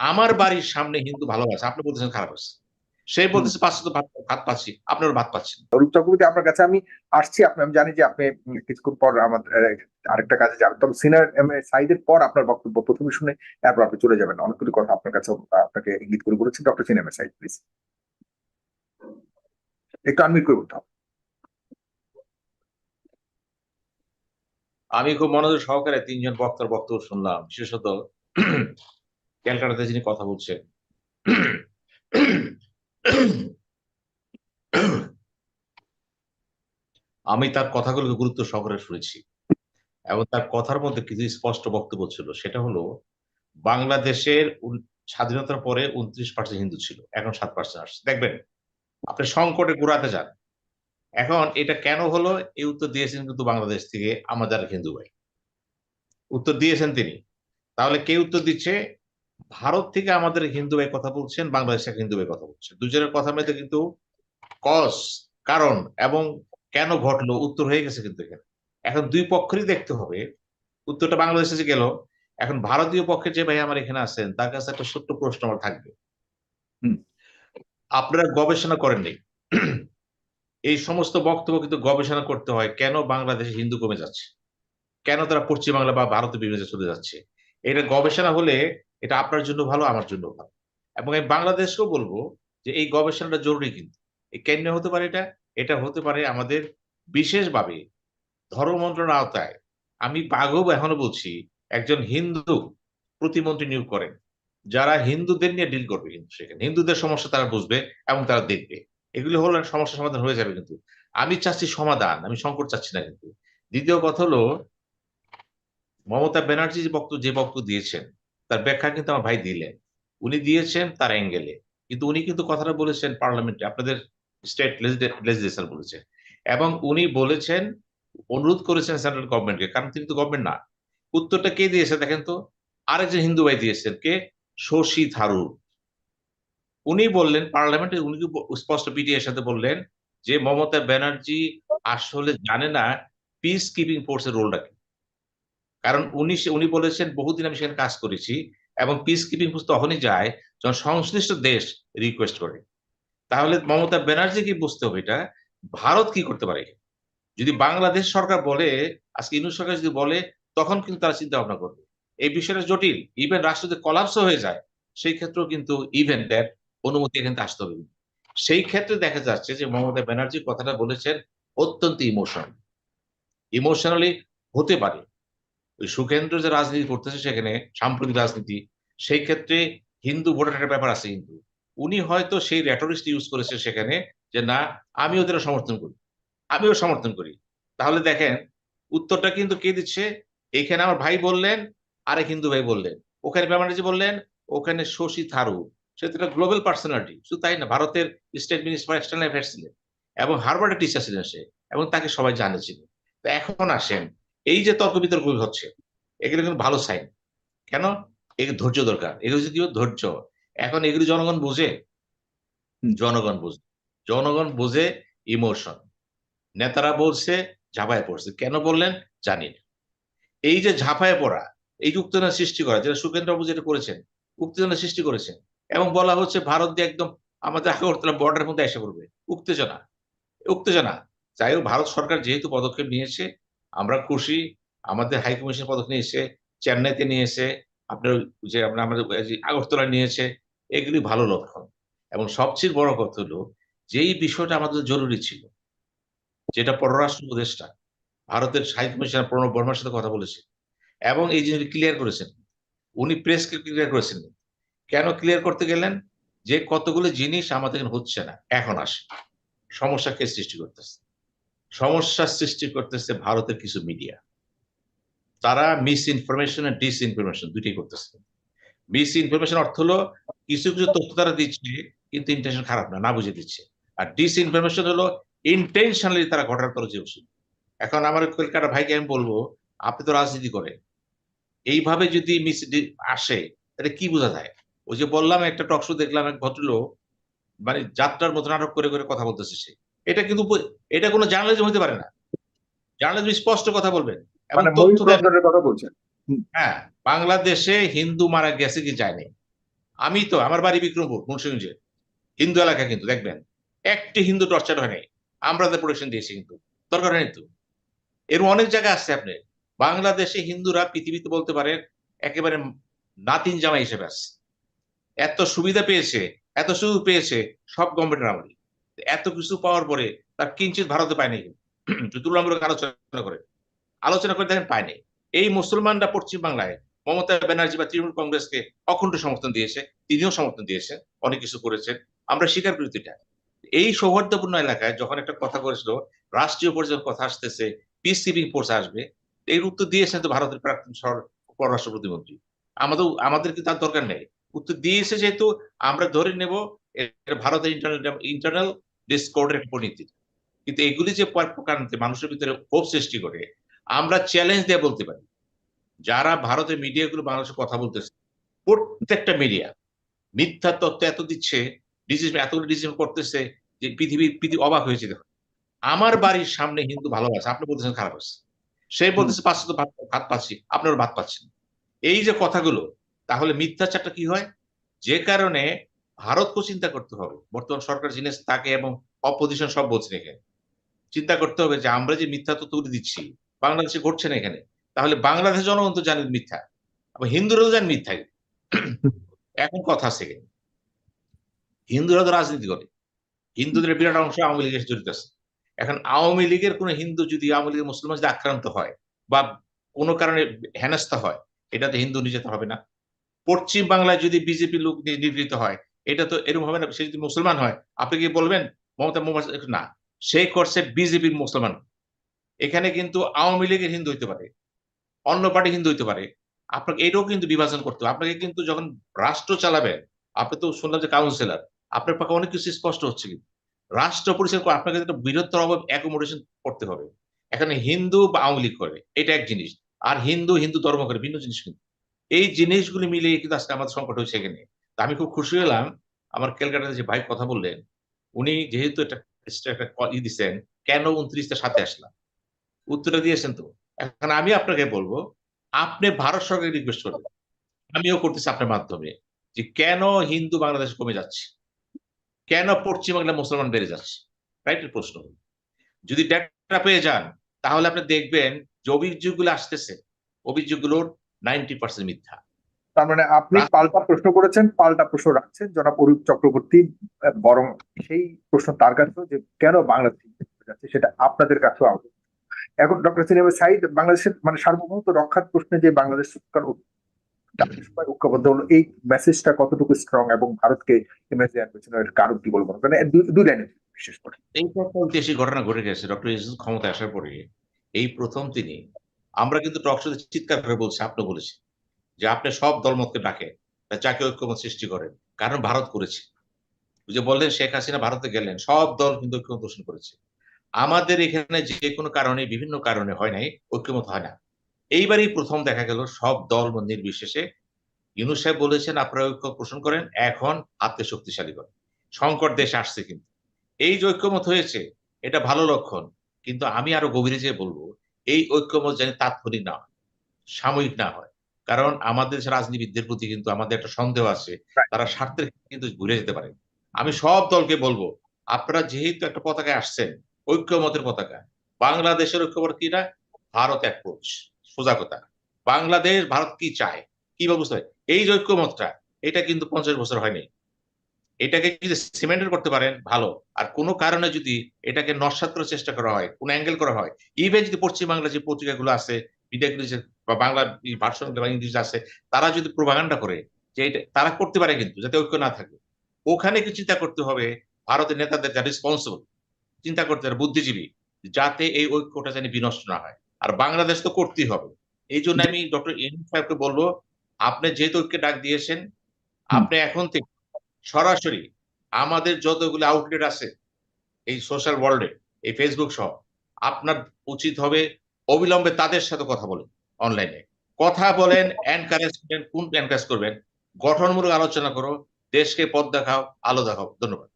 আমার বাড়ির সামনে হিন্দু ভালোবাসে আপনি বলতেছেন খারাপ আছে সে বলতেছে পাঁচশো তো ভাত পাচ্ছি আপনার ভাত পাচ্ছেন রূপ চক্রবর্তী আপনার কাছে আমি আসছি আপনি আমি জানি যে আপনি কিছুক্ষণ পর আমাদের আহ, আরেকটা কাজে যাবেন। তবে সিনিয়র সাইদের পর আপনার বক্তব্য প্রথমে শুনে তারপর আপনি চলে যাবেন। অনেকগুলি কথা আপনার কাছে আপনাকে ইঙ্গিত করে বলেছি। Doctor senior Saeed please. একটু আনমিট করে বলতে হবে। আমি খুব মনোযোগ সহকারে তিনজন বক্তার বক্তব্য শুনলাম বিশেষত ক্যালকাটাতে যিনি কথা বলছেন। আমি তার কথাগুলোকে গুরুত্ব সহকারে শুনেছি এবং তার কথার মধ্যে কিছু স্পষ্ট বক্তব্য ছিল। সেটা হলো, বাংলাদেশের স্বাধীনতার পরে উনত্রিশ পার্সেন্ট হিন্দু ছিল, এখন সাত পার্সেন্ট আসছে। দেখবেন, আপনি সংকটে ঘুরাতে যান। এখন এটা কেন হলো? এই উত্তর দিয়েছেন কিন্তু বাংলাদেশ থেকে আমাদের হিন্দু ভাই। উত্তর দিয়েছেন তিনি। তাহলে কে উত্তর দিচ্ছে? ভারত থেকে আমাদের হিন্দু ভাই কথা বলছেন, বাংলাদেশ থেকে হিন্দু ভাই কথা বলছেন। দুজনের কথা মধ্যে কিন্তু কজ কারণ এবং কেন ঘটলো, উত্তর হয়ে গেছে কিন্তু এখানে। এখন দুই পক্ষেরই দেখতে হবে। উত্তরটা বাংলাদেশে যে গেল, এখন ভারতীয় পক্ষে যে ভাই আমার এখানে আছেন, তার কাছে একটা ছোট্ট প্রশ্ন আমার থাকবে। আপনারা গবেষণা করেননি এই সমস্ত বক্তব্য কিন্তু গবেষণা করতে হয়, কেন বাংলাদেশে হিন্দু কমে যাচ্ছে? কেন তারা পশ্চিমবাংলা বা ভারতে বিভিন্ন চলে যাচ্ছে? এটা গবেষণা হলে এটা আপনার জন্য ভালো, আমার জন্য ভালো। এবং আমি বাংলাদেশকেও বলব যে এই গবেষণাটা জরুরি কিন্তু। এই কেন হতে পারে এটা? এটা হতে পারে আমাদের বিশেষভাবে ধর্ম মন্ত্রণালয়ের আওতায়। আমি আগেও এখনও বলছি, একজন হিন্দু প্রতিমন্ত্রী নিয়োগ করেন, যারা হিন্দুদের নিয়ে ডিল করবে কিন্তু সেখানে। হিন্দুদের সমস্যা তারা বুঝবে এবং তারা দেখবে। এগুলো হলে সমস্যা সমাধান হয়ে যাবে কিন্তু। আমি চাচ্ছি সমাধান, আমি সংকট চাচ্ছি না কিন্তু। দ্বিতীয় কথা হলো, মমতা ব্যানার্জি যে বক্তব্য যে বক্তব্য দিয়েছেন তার ব্যাখ্যা কিন্তু আমার ভাই দিলেন। উনি দিয়েছেন তার অ্যাঙ্গেলে কিন্তু উনি কিন্তু কথাটা বলেছেন পার্লামেন্টে আপনাদের স্টেট লেজিসলেশন বলেছেন এবং উনি বলেছেন, অনুরোধ করেছেন সেন্ট্রাল গভর্নমেন্টকে কারণ তিনি তো গভর্নমেন্ট না। উত্তরটা কে দিয়েছে দেখেন তো? আরেকজন হিন্দু ভাই দিয়েছেন কে? শশী থারুর। উনি বললেন পার্লামেন্টে উনি স্পষ্ট পিটিআই সাথে বললেন যে মমতা ব্যানার্জি আসলে জানে না পিস কিপিং ফোর্সের রোলটা কি। কারণ উনি উনি বলেছেন, বহুদিন আমি সেখানে কাজ করেছি এবং পিস কিপিং তখনই যায় যখন সংশ্লিষ্ট দেশ রিকোয়েস্ট করে। তাহলে মমতা ব্যানার্জি কি বুঝতে হবে এটা? ভারত কি করতে পারে? যদি বাংলাদেশ সরকার বলে, আজকে ইনু সরকার যদি বলে, তখন কিন্তু তারা চিন্তা ভাবনা করবে। এই বিষয়টা জটিল। ইভেন রাষ্ট্র যদি কলাপস হয়ে যায়। সেই ক্ষেত্রেও কিন্তু ইভেন্টের অনুমতি এখানে আসতে হবে। সেই ক্ষেত্রে দেখা যাচ্ছে যে মমতা ব্যানার্জি কথাটা বলেছেন অত্যন্ত ইমোশনাল ইমোশনালি হতে পারে। ওই সুখেন্দ্র যে রাজনীতি করতেছে সেখানে, সাম্প্রতিক রাজনীতি, সেই ক্ষেত্রে হিন্দু ভোটার একটা ব্যাপার আছে কিন্তু। উনি হয়তো সেই রেটরিস্ট ইউজ করেছে সেখানে যে, না, আমি ওদের সমর্থন করি। আমিও সমর্থন করি। তাহলে দেখেন, উত্তরটা কিন্তু কে দিচ্ছে? এখানে আমার ভাই বললেন, আরেক হিন্দু ভাই বললেন। ওখানে ব্যানার্জি বললেন, ওখানে শশী থারুর। সে তো একটা গ্লোবাল পার্সোনালিটি শুধু তাই না, ভারতের স্টেট মিনিস্টার এক্সটার্নাল অ্যাফেয়ার্স ছিলেন এবং হার্ভার্ডের টিচার ছিলেন সে এবং তাকে সবাই জানেছিল তো এখন আসেন এই যে তর্ক বিতর্ক হচ্ছে এগুলো কিন্তু ভালো সাইন কেন? এগুলো ধৈর্য দরকার। এগুলো হচ্ছে কি ধৈর্য এখন এগুলো জনগণ বুঝে। জনগণ বুঝে। জনগণ বুঝে ইমোশন নেতারা বলছে ঝাঁপায় পড়ছে। কেন বললেন? জানি না। এই যে ঝাঁপায় পড়া এই যে উত্তেজনা সৃষ্টি করা যেটা সুখেন্দ্র বাবু যেটা করেছেন উত্তেজনা সৃষ্টি করেছেন। এবং বলা হচ্ছে ভারত দিয়ে একদম আমাদের আগরতলা বর্ডারের মধ্যে এসে পড়বে। উত্তেজনা। উত্তেজনা। যাই হোক ভারত সরকার যেহেতু পদক্ষেপ নিয়েছে আমরা খুশি, আমাদের হাই কমিশন পদক্ষেপ নিয়েছে, চেন্নাইতে নিয়েছে, আপনার যে আমরা আমাদের আগরতলা নিয়েছে, এগুলি ভালো লক্ষণ। এবং সবচেয়ে বড় কথা হলো, যেই বিষয়টা আমাদের জরুরি ছিল, যেটা পররাষ্ট্র উপদেষ্টা, ভারতের হাই প্রণব বর্মার সাথে কথা বলেছে এবং এই জিনিস ক্লিয়ার করেছেন। উনি প্রেসকে ক্লিয়ার করেছেন। কেন ক্লিয়ার করতে গেলেন? যে কতগুলো জিনিস আমাদের হচ্ছে না, এখন আসে। সমস্যা কে সৃষ্টি করতেছে। সমস্যা সৃষ্টি করতেছে ভারতের কিছু মিডিয়া তারা মিস ইনফরমেশন আর ডিস ইনফরমেশন দুটোই করতেছে। মিস ইনফরমেশন অর্থ হলো কিছু কিছু তথ্য তারা দিচ্ছে, কিন্তু ইন্টেনশন খারাপ না না বুঝে দিচ্ছে। আর ডিস ইনফরমেশন হলো ইন্টেনশনালি তারা ঘটনার তরজে ওষুধ এখন আমার কলকাতা ভাইকে আমি বলব, আপনি তো রাজনীতি করেন। এইভাবে যদি মিস আসে, তাহলে কি বোঝা যায়? ওই যে বললাম, একটা টক শো দেখলাম এক ভদ্রলোক মানে যাত্রার মতো নাটক করে করে কথা বলতেছে সে। এটা কিন্তু এটা কোনো জার্নালিজম হতে পারে না। জার্নালিজম স্পষ্ট কথা বলবেন এবং মানে কথা বলছেন। হ্যাঁ বাংলাদেশে হিন্দু মারা গেছে কি যায়নি আমি তো আমার বাড়ি বিক্রমপুর মুন্সিগঞ্জে। হিন্দু এলাকা কিন্তু দেখবেন। একটি হিন্দু টর্চার হয় নাই। আমরা তাদের প্রোটেকশন দিয়েছি কিন্তু। দরকার হয়নি তো। এর অনেক জায়গা আসছে আপনি। বাংলাদেশে হিন্দুরা পৃথিবীতে বলতে পারে একেবারে নাতিন জামা হিসেবে আসছে। এত সুবিধা পেয়েছে এত সুযোগ পেয়েছে সব গভর্নমেন্টের আমলে এত কিছু পাওয়ার পরে তার কিঞ্চিত ভারতে পায়নি তুলনামূলক আলোচনা করে। আলোচনা করে দেখেন পায়নি এই মুসলমানরা পশ্চিম বাংলায় মমতা ব্যানার্জি বা তৃণমূল কংগ্রেসকে অখণ্ড সমর্থন দিয়েছে, তিনিও সমর্থন দিয়েছেন, অনেক কিছু করেছেন। আমরা স্বীকার করি এটা এই সৌহার্দ্যপূর্ণ এলাকায় যখন একটা কথা করেছিল রাষ্ট্রীয় পর্যায়ের কথা আসতেছে পিস কিপিং ফোর্স আসবে, এর উত্তর দিয়েছেন তো ভারতের প্রাক্তন সর- পররাষ্ট্র প্রতিমন্ত্রী। আমাদের আমাদের কি তার দরকার নেই। উত্তর দিয়েছে যেহেতু আমরা ধরে নেব ভারতের ইন্টারনাল ইন্টারনাল ডিসকোর্ডের পরিণতি। কিন্তু এগুলি যে প্রকারান্তে মানুষের ভিতরে ক্ষোভ সৃষ্টি করে আমরা চ্যালেঞ্জ দিয়ে বলতে পারি। যারা ভারতের মিডিয়াগুলো বাংলাদেশে কথা বলতেছে প্রত্যেকটা মিডিয়া মিথ্যা তথ্য এত দিচ্ছে ডিজিজ এতগুলো ডিজিজ করতেছে যে পৃথিবীর পৃথিবী অবাক হয়েছে দেখো। আমার বাড়ির সামনে হিন্দু ভালো আছে আপনি বলতেছেন খারাপ আছে। সে বলতেছে পাঁচশো তো ভাত ভাত পাচ্ছি আপনার ভাত পাচ্ছেন। এই যে কথাগুলো তাহলে মিথ্যাচারটা কি হয়? যে কারণে ভারতকেও চিন্তা করতে হবে। বর্তমান সরকার জিনিস তাকে এবং অপোজিশন সব বলছেন এখানে। চিন্তা করতে হবে যে আমরা যে মিথ্যা তথ্য তুলে দিচ্ছি, বাংলাদেশে ঘটছে না এখানে, তাহলে বাংলাদেশ জনগণ তো জানেন মিথ্যা এবং হিন্দুরাও জানেন মিথ্যা। এখন কথা আছে এখানে। হিন্দুরা তো রাজনীতি করে। হিন্দুদের বিরাট অংশ আওয়ামী লীগের জড়িত আছে। এখন আওয়ামী লীগের কোনো হিন্দু যদি আওয়ামী লীগের মুসলমান যদি আক্রান্ত হয় বা কোনো কারণে হেনস্থা হয়, এটাতে হিন্দু নির্যাতন হবে না। পশ্চিম বাংলায় যদি বিজেপি লোক নি- নিগৃহীত হয় এটা তো এরকম হবে না, সে যদি মুসলমান হয়, আপনি কি বলবেন? মমতা না, সে করছে বিজেপির মুসলমান। এখানে কিন্তু আওয়ামী লীগের হিন্দু হইতে পারে, অন্য পার্টি হিন্দু হইতে পারে, আপনাকে এটাও কিন্তু বিভাজন করতে হবে। আপনাকে কিন্তু যখন রাষ্ট্র চালাবেন, আপনি তো শুনলাম যে কাউন্সিলর আপনার পক্ষে অনেক কিছু স্পষ্ট হচ্ছে কিন্তু। রাষ্ট্র পরিচালনা করে, আপনাকে একটা বৃহত্তর অভাব অ্যাকোমোডেশন করতে হবে। এখানে হিন্দু বা আওয়ামী লীগ করে, এটা এক জিনিস। আর হিন্দু হিন্দু ধর্ম করে, ভিন্ন জিনিস কিন্তু। এই জিনিসগুলি মিলিয়ে কিন্তু আজকে আমাদের সংকট হয়েছে এখানে। আমি খুব খুশি হলাম। আমার ক্যালকাটাতে যে ভাই কথা বললেন, উনি যেহেতু একটা একটা ই দিচ্ছেন কেন উনত্রিশটা সাথে আসলাম? উত্তরটা দিয়েছেন তো। এখন আমি আপনাকে বলব, আপনি ভারত সরকারকে রিকোয়েস্ট করবেন। আমিও করতেছি আপনার মাধ্যমে যে কেন হিন্দু বাংলাদেশ কমে যাচ্ছে? কেন পশ্চিমবাংলা মুসলমান বেড়ে যাচ্ছে? রাইট প্রশ্ন। যদি ডেটা পেয়ে যান, তাহলে আপনি দেখবেন যে অভিযোগগুলো আসতেছে। অভিযোগগুলোর নাইনটি পার্সেন্ট মিথ্যা। তার মানে আপনি পাল্টা প্রশ্ন করেছেন পাল্টা প্রশ্ন রাখছেন। জনাব অরূপ চক্রবর্তী বরং সেই প্রশ্ন তার কাছেও যে কেন বাংলাদেশ যাচ্ছে সেটা আপনাদের কাছেও আহত এখন ডক্টর সিনেমা সাইদ বাংলাদেশের মানে সার্বভৌমত্ব রক্ষার প্রশ্নে যে বাংলাদেশ সরকার ঐক্যবদ্ধ হলো এই মেসেজটা কতটুকু স্ট্রং এবং ভারতকে দেওয়ার পেছনে কারণ কি বলব? মানে দুই- লাইনে বিশেষ করে। এই ঐতিহাসিক ঘটনা ঘটে গেছে ডক্টর ইউসুফ ক্ষমতায় আসার পরে। এই প্রথম তিনি আমরা কিন্তু টক শোতে চিৎকার করে বলছি আপনি বলেছি যে আপনি সব দলমতকে ডাকে চাকে ঐক্যমত সৃষ্টি করেন। কারণ ভারত করেছে। যে বললেন শেখ হাসিনা ভারতে গেলেন, সব দল কিন্তু ঐক্যমত পোষণ করেছে। আমাদের এখানে যে কোনো কারণে, বিভিন্ন কারণে হয় নাই, ঐক্যমত হয় না। এইবারই প্রথম দেখা গেল সব দল নির্বিশেষে ইউনুস সাহেব বলেছেন, আপনারা ঐক্য পোষণ করেন, এখন হাতে শক্তিশালী করেন। সংকট দেশে আসছে কিন্তু। এই যে ঐক্যমত হয়েছে, এটা ভালো লক্ষণ। কিন্তু আমি আরও গভীরে যেয়ে বলব, এই ঐক্যমত যেন তাৎক্ষণিক না হয়, সাময়িক না হয়। কারণ আমাদের দেশের রাজনীতিবিদদের প্রতি কিন্তু আমাদের একটা সন্দেহ আছে। তারা স্বার্থের কিন্তু ঘুরে যেতে পারে। আমি সব দলকে বলব আপনারা যেহেতু একটা পতাকায় আসছেন ঐক্যমতের পতাকা বাংলাদেশের ঐক্যমত কিনা ভারত অ্যাপ্রোচ সোজা কথা। বাংলাদেশ ভারত কি চায়? কি ব্যবস্থা এই যে ঐক্যমতটা এটা কিন্তু পঞ্চাশ বছর হয়নি। এটাকে যদি সিমেন্টের করতে পারেন ভালো। আর কোনো কারণে যদি এটাকে নস্বাত করার চেষ্টা করা হয় কোন অ্যাঙ্গেল করা হয় ইভেন যদি পশ্চিমবাংলা যে পত্রিকাগুলো আছে মিডিয়াগুলো যে বা বাংলা ভার্সন বা ইংলিশ আছে তারা যদি প্রভাগান্ডা করে যে এটা তারা করতে পারে কিন্তু যাতে ঐক্য না থাকে। ওখানে কি চিন্তা করতে হবে? ভারতের নেতাদের যা রেসপন্সিবল চিন্তা করতে হবে বুদ্ধিজীবী যাতে এই ঐক্যটা যেন বিনষ্ট না হয়। আর বাংলাদেশ তো করতেই হবে। এই জন্য আমি ডক্টর ইনু সাহেবকে বলব আপনি যেহেতু ঐক্যে ডাক দিয়েছেন আপনি এখন থেকে সরাসরি আমাদের যতগুলো আউটলেট আছে এই সোশ্যাল ওয়ার্ল্ডে এই ফেসবুক সহ আপনার উচিত হবে অবিলম্বে তাদের সাথে কথা বলেন অনলাইনে কথা বলেন এনকারেজ করেন, কোন এনকারেজ করবেন? গঠনমূলক আলোচনা করো, দেশকে পথ দেখাও, আলো দেখাও। ধন্যবাদ।